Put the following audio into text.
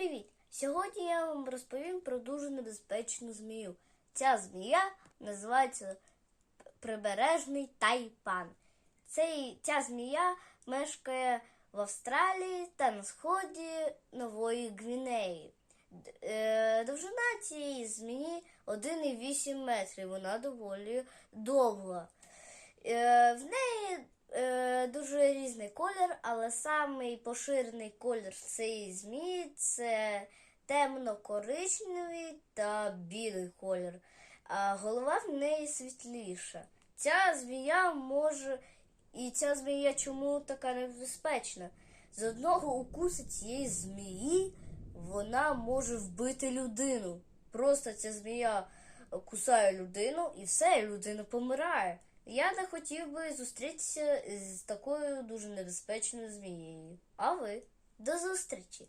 привіт! Сьогодні я вам розповім про дуже небезпечну змію. Ця змія називається прибережний тайпан. Цей, ця змія мешкає в Австралії та на сході Нової Гвінеї. Е, Довжина цієї змії 1,8 метрів. Вона доволі довга. Е, В неї дуже різний колір, але самий поширений колір цієї змії це темно-коричневий та білий колір. А голова в неї світліша. Ця змія може. І ця змія чому така небезпечна? З одного укусу цієї змії вона може вбити людину. Просто ця змія кусає людину і все, людина помирає. Я не хотів би зустрітися з такою дуже небезпечною змією. А ви? До зустрічі!